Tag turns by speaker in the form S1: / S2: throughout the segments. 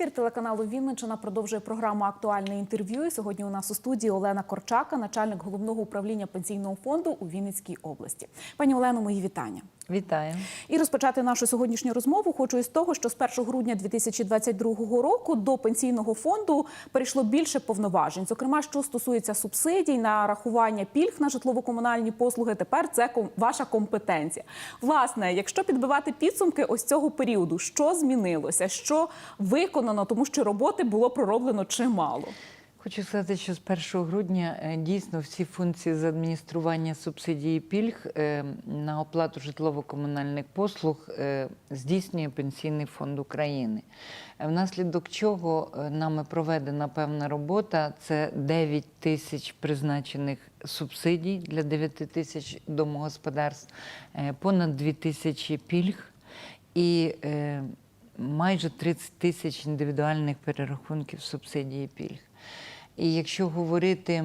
S1: Ефір телеканалу Вінниччина продовжує програму Актуальне інтерв'ю. І Сьогодні у нас у студії Олена Корчака, начальник головного управління пенсійного фонду у Вінницькій області. Пані Олено, мої вітання.
S2: Вітаю.
S1: І розпочати нашу сьогоднішню розмову хочу із того, що з 1 грудня 2022 року до пенсійного фонду перейшло більше повноважень. Зокрема, що стосується субсидій на рахування пільг на житлово-комунальні послуги, тепер це ваша компетенція. Власне, якщо підбивати підсумки ось цього періоду, що змінилося, що виконано, тому що роботи було пророблено чимало.
S2: Хочу сказати, що з 1 грудня е, дійсно всі функції з адміністрування субсидій пільг е, на оплату житлово-комунальних послуг е, здійснює Пенсійний фонд України. Внаслідок чого нами проведена певна робота. Це 9 тисяч призначених субсидій для 9 тисяч домогосподарств, понад 2 тисячі пільг і майже 30 тисяч індивідуальних перерахунків субсидій і пільг. І якщо говорити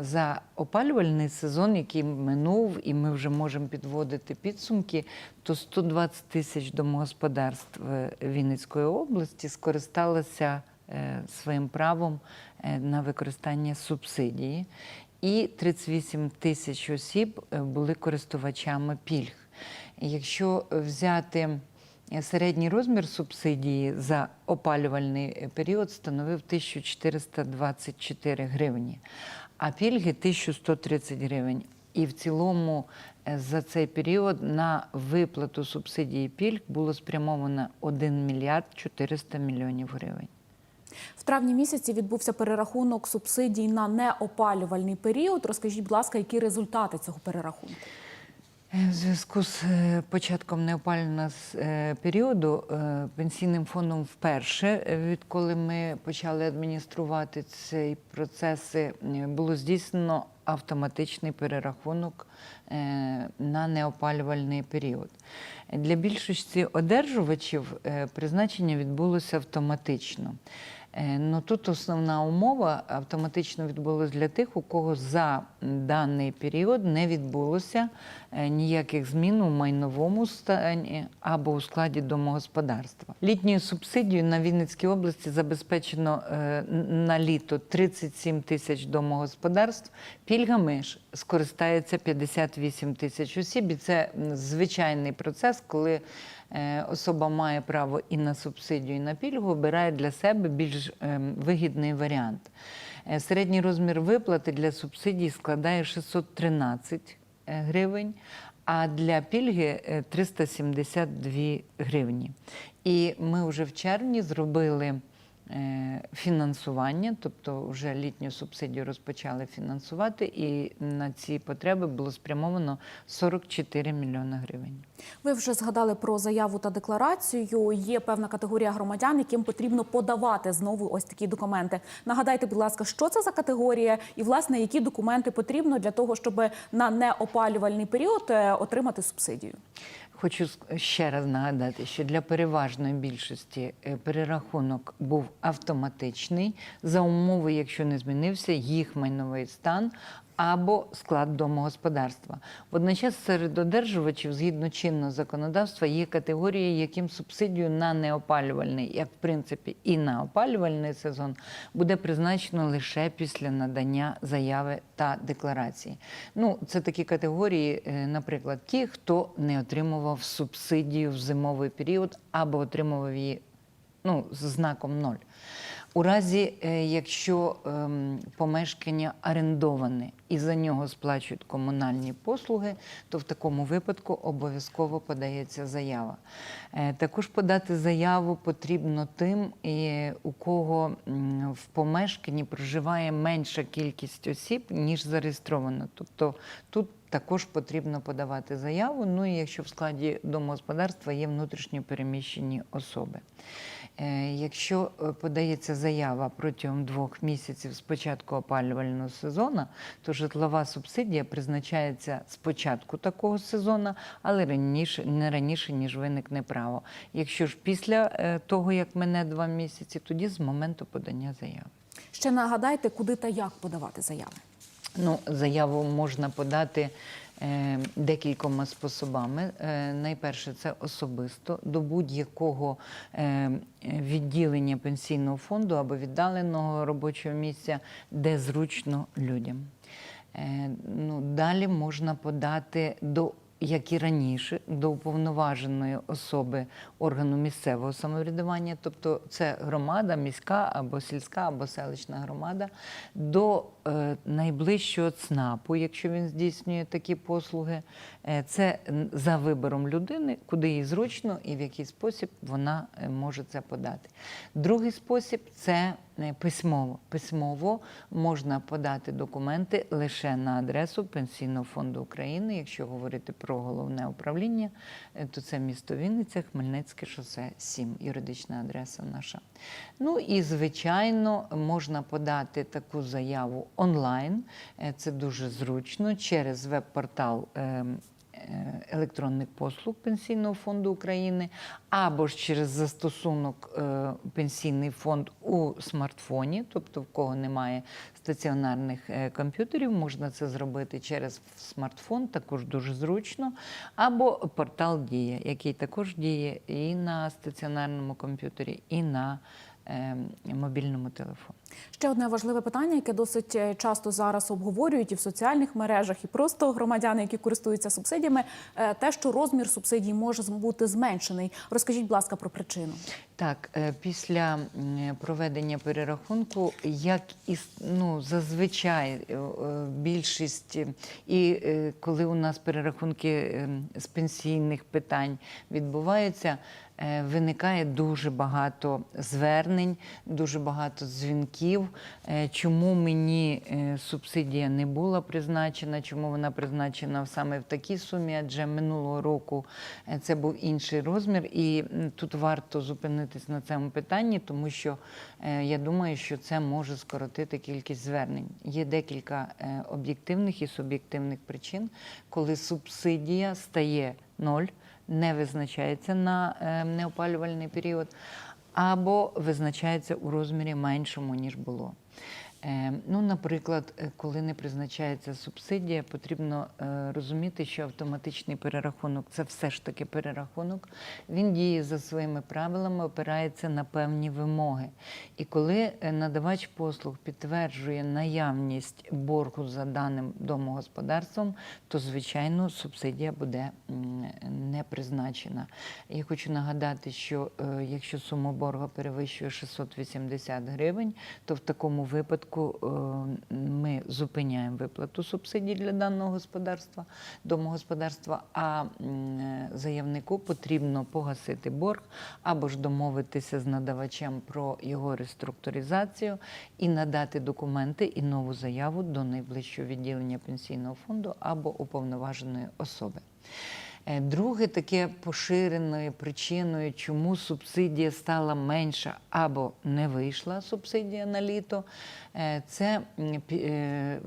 S2: за опалювальний сезон, який минув, і ми вже можемо підводити підсумки, то 120 тисяч домогосподарств е, Вінницької області скористалися е, своїм правом е, на використання субсидії, і 38 тисяч осіб були користувачами пільг. Якщо взяти Середній розмір субсидії за опалювальний період становив 1424 гривні, а пільги 1130 гривень. І в цілому е, за цей період на виплату субсидії пільг було спрямовано 1 мільярд 400 мільйонів гривень.
S1: В травні місяці відбувся перерахунок субсидій на неопалювальний період. Розкажіть, будь ласка, які результати цього перерахунку?
S2: Е, В зв'язку з е, початком неопалювального е, періоду пенсійним фондом вперше, відколи ми почали адмініструвати цей процес, е, було здійснено автоматичний перерахунок на неопалювальний період. Для більшості одержувачів призначення відбулося автоматично. Е, Ну тут основна умова автоматично відбулася для тих, у кого за даний період не відбулося е, ніяких змін у майновому стані або у складі домогосподарства. Літньою субсидією на Вінницькій області забезпечено е, на літо 37 тисяч домогосподарств. Пільгами ж скористається 58 тисяч осіб. І це звичайний процес, коли особа має право і на субсидію, і на пільгу, обирає для себе більш ем, вигідний варіант. Е, Середній розмір виплати для субсидій складає 613 е, гривень, а для пільги е, 372 гривні. І ми вже в червні зробили е, фінансування, тобто вже літню субсидію розпочали фінансувати, і на ці потреби було спрямовано 44 мільйони гривень.
S1: Ви вже згадали про заяву та декларацію. Є певна категорія громадян, яким потрібно подавати знову ось такі документи. Нагадайте, будь ласка, що це за категорія, і власне які документи потрібно для того, щоб на неопалювальний період е, отримати субсидію.
S2: Хочу ще раз нагадати, що для переважної більшості е, перерахунок був автоматичний за умови, якщо не змінився їх майновий стан або склад домогосподарства. Водночас серед одержувачів, згідно чинного законодавства, є категорії, яким субсидію на неопалювальний, як в принципі і на опалювальний сезон, буде призначено лише після надання заяви та декларації. Ну, це такі категорії, е, наприклад, ті, хто не отримував субсидію в зимовий період або отримував її ну, з знаком ноль. У разі, е, якщо ем, помешкання орендоване і за нього сплачують комунальні послуги, то в такому випадку обов'язково подається заява. Е, також подати заяву потрібно тим, е, у кого в помешканні проживає менша кількість осіб, ніж зареєстровано. Тобто тут також потрібно подавати заяву. Ну і якщо в складі домогосподарства є внутрішньо переміщені особи. Е, Якщо е, подається заява протягом двох місяців з початку опалювального сезону, то житлова субсидія призначається з початку такого сезону, але раніше не раніше ніж виникне право. Якщо ж після е, того, як мине два місяці, тоді з моменту подання заяви.
S1: Ще нагадайте, куди та як подавати заяви.
S2: Ну, заяву можна подати декількома способами. Е, Найперше, це особисто до будь-якого е, відділення пенсійного фонду або віддаленого робочого місця, де зручно людям. Е, Ну, далі можна подати до як і раніше, до уповноваженої особи органу місцевого самоврядування, тобто це громада, міська або сільська, або селищна громада, до е, найближчого ЦНАПу, якщо він здійснює такі послуги. Е, це за вибором людини, куди їй зручно і в який спосіб вона е, може це подати. Другий спосіб це е, письмово. Письмово можна подати документи лише на адресу Пенсійного фонду України. Якщо говорити про головне управління, е, то це місто Вінниця, Хмельницьке шосе 7, юридична адреса наша. Ну і звичайно можна подати таку заяву онлайн. Е, Це дуже зручно через веб-портал. ем, е, електронних послуг Пенсійного фонду України або ж через застосунок е, Пенсійний фонд у смартфоні, тобто в кого немає стаціонарних е, комп'ютерів, можна це зробити через смартфон, також дуже зручно, або портал Дія, який також діє і на стаціонарному комп'ютері, і на е, мобільному телефоні.
S1: Ще одне важливе питання, яке досить е, часто зараз обговорюють і в соціальних мережах, і просто громадяни, які користуються субсидіями, е, те, що розмір субсидій може бути зменшений. Розкажіть, будь ласка, про причину.
S2: Так, е, після проведення перерахунку, як і ну, зазвичай е, е, більшість, е, і е, коли у нас перерахунки е, з пенсійних питань відбуваються, е, виникає дуже багато звернень, дуже багато дзвінків. е, Чому мені е, субсидія не була призначена, чому вона призначена саме в такій сумі, адже минулого року е, це був інший розмір. І тут варто зупинитись на цьому питанні, тому що е, я думаю, що це може скоротити кількість звернень. Є декілька е, об'єктивних і суб'єктивних причин, коли субсидія стає ноль, не визначається на е, неопалювальний період, або визначається у розмірі меншому, ніж було. Е, Ну, наприклад, е, коли не призначається субсидія, потрібно е, розуміти, що автоматичний перерахунок це все ж таки перерахунок. Він діє за своїми правилами, опирається на певні вимоги. І коли е, надавач послуг підтверджує наявність боргу за даним домогосподарством, то звичайно субсидія буде не призначена. Я хочу нагадати, що якщо сума боргу перевищує 680 гривень, то в такому випадку е, ми зупиняємо виплату субсидій для даного господарства, домогосподарства, а е, заявнику потрібно погасити борг або ж домовитися з надавачем про його реструктуризацію і надати документи і нову заяву до найближчого відділення пенсійного фонду або уповноваженої особи. Е, Друге таке поширеною причиною, чому субсидія стала менша або не вийшла субсидія на літо, е, це е,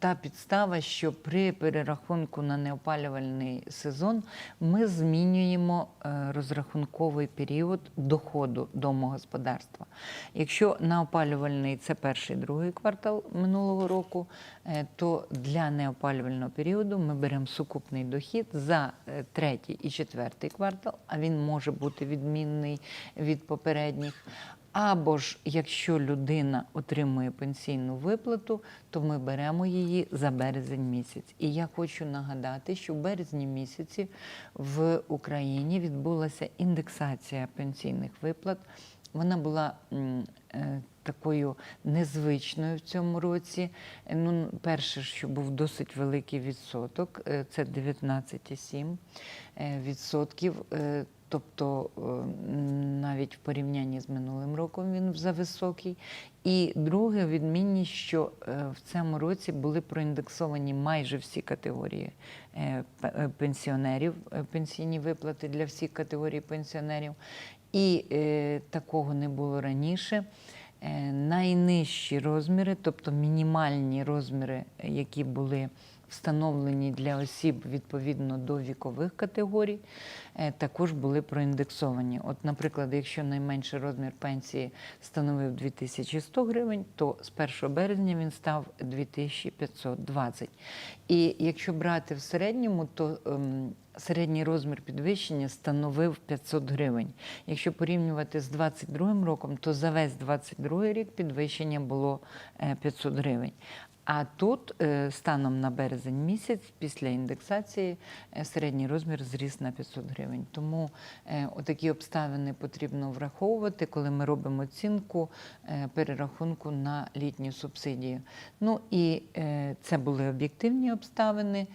S2: та підстава, що при перерахунку на неопалювальний сезон ми змінюємо е, розрахунковий період доходу домогосподарства. Якщо на опалювальний це перший другий квартал минулого року, е, то для неопалювального періоду ми беремо сукупний дохід за е, третій і четвертий квартал, а він може бути відмінний від попередніх. Або ж якщо людина отримує пенсійну виплату, то ми беремо її за березень місяць. І я хочу нагадати, що в березні місяці в Україні відбулася індексація пенсійних виплат. Вона була е, такою незвичною в цьм році. Ну, перше, що був досить великий відсоток, е, це 19,7 е, відсотків. Тобто навіть в порівнянні з минулим роком він зависокий. І друге відмінність, що е, в цьому році були проіндексовані майже всі категорії е, е, пенсіонерів, пенсійні виплати для всіх категорій пенсіонерів. І такого не було раніше. Найнижчі розміри, тобто мінімальні розміри, які були встановлені для осіб відповідно до вікових категорій, е, також були проіндексовані. От, наприклад, якщо найменший розмір пенсії становив 2100 гривень, то з 1 березня він став 2520. І якщо брати в середньому, то ем, середній розмір підвищення становив 500 гривень. Якщо порівнювати з 22 роком, то за весь 22 рік підвищення було е, 500 гривень. А тут е, станом на березень місяць, після індексації, е, середній розмір зріс на 500 гривень. Тому такі отакі обставини потрібно враховувати, коли ми робимо оцінку е, перерахунку на літню субсидію. Ну і е, це були об'єктивні обставини.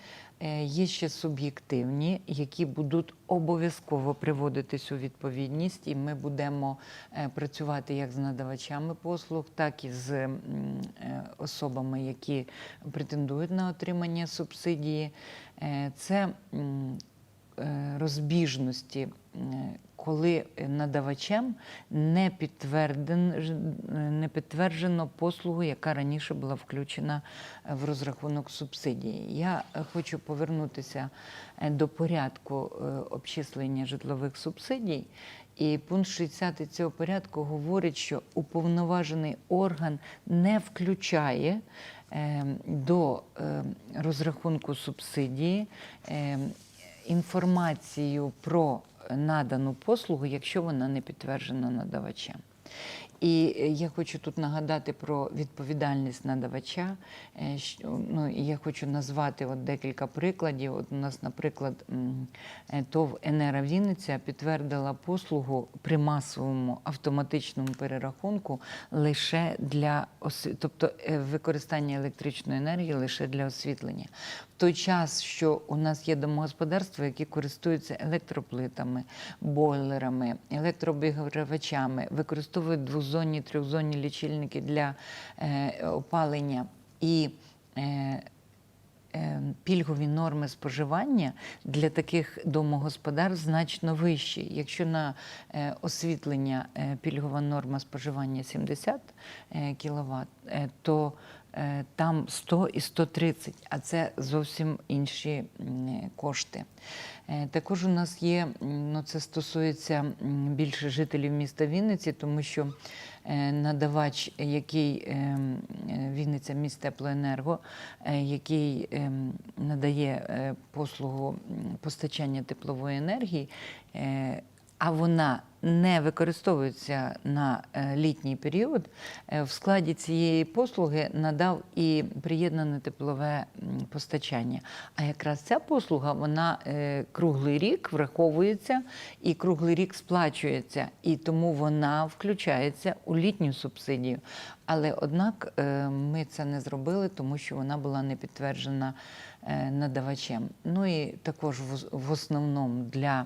S2: Е, Є ще суб'єктивні, які будуть обов'язково приводитись у відповідність, і ми будемо е, працювати як з надавачами послуг, так і з е, особами, які претендують на отримання субсидії. Це розбіжності, е, коли надавачем не, підтверден, не підтверджено послугу, яка раніше була включена в розрахунок субсидії. Я е, хочу повернутися е, до порядку е, обчислення житлових субсидій. І пункт 60 цього порядку говорить, що уповноважений орган не включає е, до е, розрахунку субсидії е, інформацію про надану послугу, якщо вона не підтверджена надавачем. І е, я хочу тут нагадати про відповідальність надавача. Е, Ну, я хочу назвати от декілька прикладів. От у нас, наприклад, е, ТОВ «Енера Вінниця підтвердила послугу при масовому автоматичному перерахунку лише для осві- тобто використання електричної енергії лише для освітлення. В той час, що у нас є домогосподарства, які користуються електроплитами, бойлерами, електрообігрівачами, використовують двозонні, трьохзонні лічильники для е, опалення і е, е, пільгові норми споживання для таких домогосподарств значно вищі. Якщо на освітлення пільгова норма споживання 70 кВт, то там 100 і 130, а це зовсім інші кошти. Е, Також у нас є, ну це стосується більше жителів міста Вінниці, тому що е, надавач, який е, м, е, Вінниця міст теплоенерго, е, який е, надає е, послугу постачання теплової енергії, е, а вона не використовується на е, літній період, е, в складі цієї послуги надав і приєднане теплове постачання. А якраз ця послуга вона е, круглий рік враховується і круглий рік сплачується, і тому вона включається у літню субсидію. Але однак ми це не зробили, тому що вона була не підтверджена надавачем. Ну і також в- основному для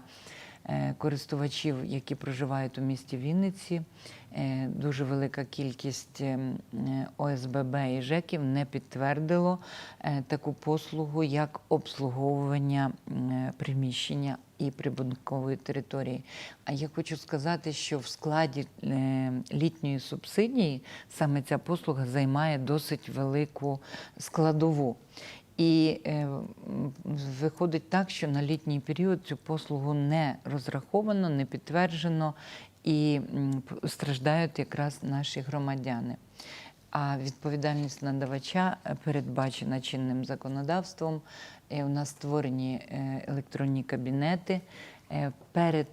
S2: користувачів, які проживають у місті Вінниці. е, Дуже велика кількість ем, е, ОСББ і ЖЕКів не підтвердило е, таку послугу, як обслуговування е, приміщення і прибудинкової території. А я хочу сказати, що в складі е, літньої субсидії саме ця послуга займає досить велику складову. І е, виходить так, що на літній період цю послугу не розраховано, не підтверджено і страждають якраз наші громадяни. А відповідальність надавача е, передбачена чинним законодавством. Е, У нас створені е, електронні кабінети. Е, Перед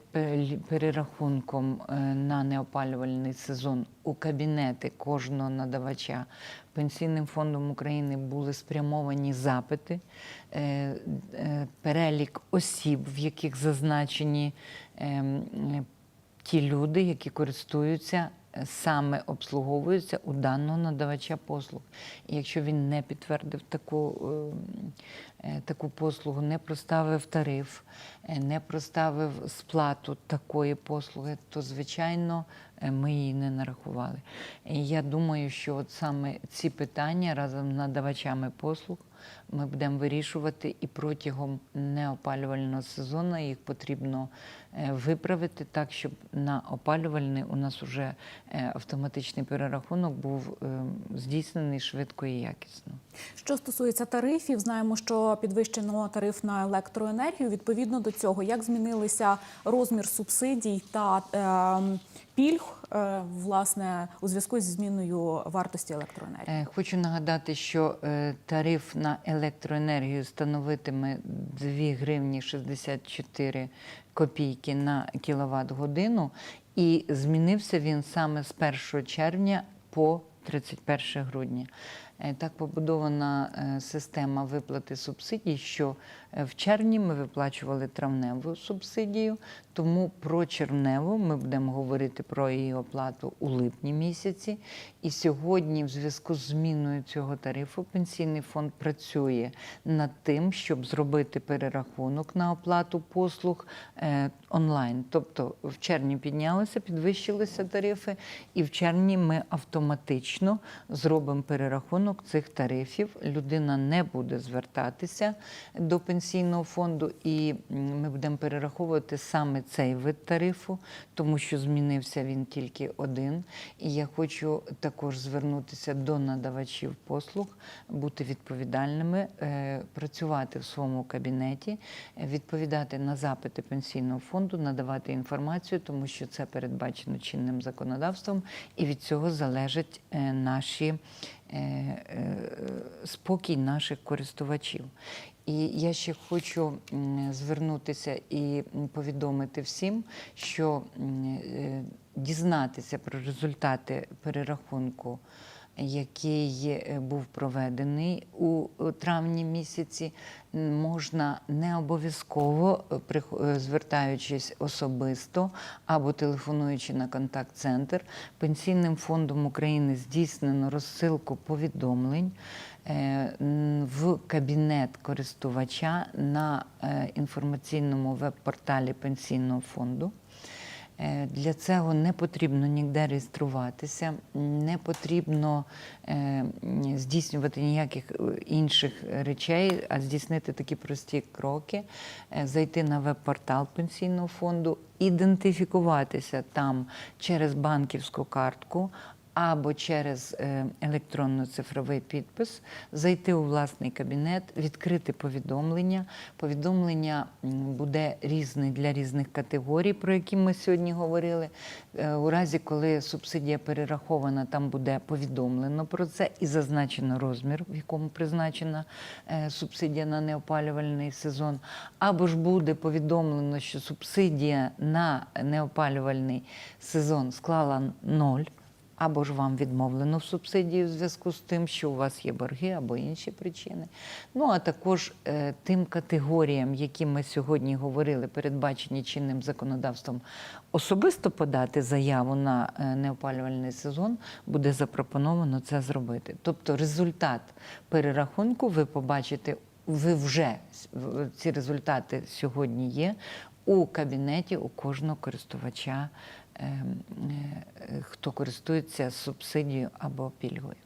S2: перерахунком е, на неопалювальний сезон у кабінети кожного надавача Пенсійним фондом України були спрямовані запити, е, перелік осіб, в яких зазначені ем, ті люди, які користуються саме обслуговуються у даного надавача послуг. І якщо він не підтвердив таку, е, е, таку послугу, не проставив тариф, е, не проставив сплату такої послуги, то звичайно е, ми її не нарахували. І я думаю, що от саме ці питання разом з надавачами послуг ми будемо вирішувати і протягом неопалювального сезону їх потрібно е, виправити так, щоб на опалювальний у нас вже е, автоматичний перерахунок був е, здійснений швидко і якісно.
S1: Що стосується тарифів, знаємо, що підвищено тариф на електроенергію. Відповідно до цього, як змінилися розмір субсидій та е, пільг, е, власне, у зв'язку зі зміною вартості електроенергії?
S2: Е, Хочу нагадати, що е, тариф на електроенергію становитиме 2 гривні 64 копійки на кіловат годину, і змінився він саме з 1 червня по 31 грудня. Е, Так побудована е, система виплати субсидій, що е, в червні ми виплачували травневу субсидію, тому про червневу ми будемо говорити про її оплату у липні місяці. І сьогодні, в зв'язку з зміною цього тарифу, пенсійний фонд працює над тим, щоб зробити перерахунок на оплату послуг е, онлайн. Тобто в червні піднялися, підвищилися тарифи, і в червні ми автоматично зробимо перерахунок цих тарифів. Людина не буде звертатися до пенсійного фонду, і ми будемо перераховувати саме цей вид тарифу, тому що змінився він тільки один. І я хочу також звернутися до надавачів послуг, бути відповідальними, е, працювати в своєму кабінеті, відповідати на запити пенсійного фонду, надавати інформацію, тому що це передбачено чинним законодавством, і від цього залежать е, наші спокій наших користувачів. І я ще хочу звернутися і повідомити всім, що е, дізнатися про результати перерахунку, який е, був проведений у е, травні місяці, можна не обов'язково е, звертаючись особисто або телефонуючи на контакт-центр. Пенсійним фондом України здійснено розсилку повідомлень в кабінет користувача на інформаційному веб-порталі пенсійного фонду. Е, Для цього не потрібно ніде реєструватися, не потрібно е, здійснювати ніяких е, інших речей, а здійснити такі прості кроки, зайти на веб-портал пенсійного фонду, ідентифікуватися там через банківську картку. Або через е, електронно-цифровий підпис, зайти у власний кабінет, відкрити повідомлення. Повідомлення буде різне для різних категорій, про які ми сьогодні говорили. Е, У разі, коли субсидія перерахована, там буде повідомлено про це і зазначено розмір, в якому призначена е, субсидія на неопалювальний сезон. Або ж буде повідомлено, що субсидія на неопалювальний сезон склала ноль. Або ж вам відмовлено в субсидії в зв'язку з тим, що у вас є борги або інші причини. Ну а також е, тим категоріям, які ми сьогодні говорили, передбачені чинним законодавством, особисто подати заяву на е, неопалювальний сезон, буде запропоновано це зробити. Тобто результат перерахунку ви побачите, ви вже ці результати сьогодні є у кабінеті у кожного користувача ем, е, хто користується субсидією або пільгою.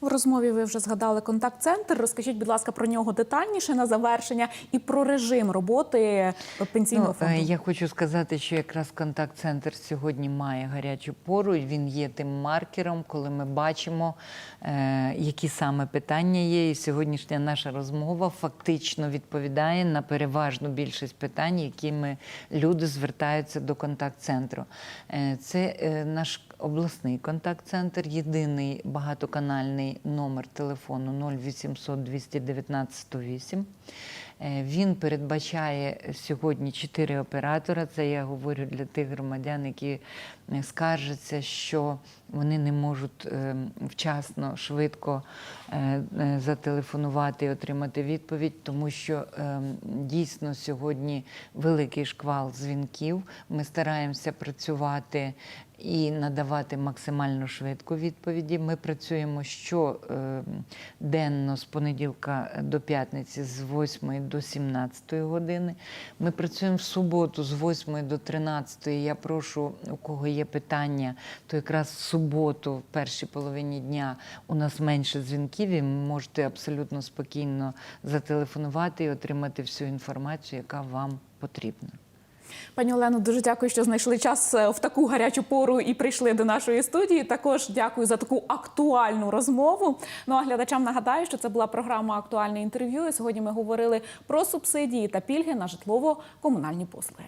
S1: В розмові ви вже згадали контакт-центр. Розкажіть, будь ласка, про нього детальніше на завершення і про режим роботи пенсійного
S2: Ну, е,
S1: фонду.
S2: я хочу сказати, що якраз контакт-центр сьогодні має гарячу пору. Він є тим маркером, коли ми бачимо, е, які саме питання є. І сьогоднішня наша розмова фактично відповідає на переважну більшість питань, якими люди звертаються до контакт-центру. Е, Це наш обласний контакт-центр, єдиний багатоканальний номер телефону 0800 219 108. Е, Він передбачає сьогодні чотири оператора. Це я говорю для тих громадян, які е, скаржаться, що вони не можуть е, вчасно, швидко зателефонувати і отримати відповідь, тому що дійсно сьогодні великий шквал дзвінків. Ми стараємося працювати і надавати максимально швидко відповіді. Ми працюємо щоденно з понеділка до п'ятниці з 8 до 17 години. Ми працюємо в суботу з 8 до 13. Я прошу, у кого є питання, то якраз в суботу, в першій половині дня, у нас менше дзвінків, і можете абсолютно спокійно зателефонувати і отримати всю інформацію, яка вам потрібна.
S1: Пані Олено, дуже дякую, що знайшли час е, в таку гарячу пору і прийшли до нашої студії. Також дякую за таку актуальну розмову. Ну а глядачам нагадаю, що це була програма Актуальне інтерв'ю. І сьогодні ми говорили про субсидії та пільги на житлово-комунальні послуги.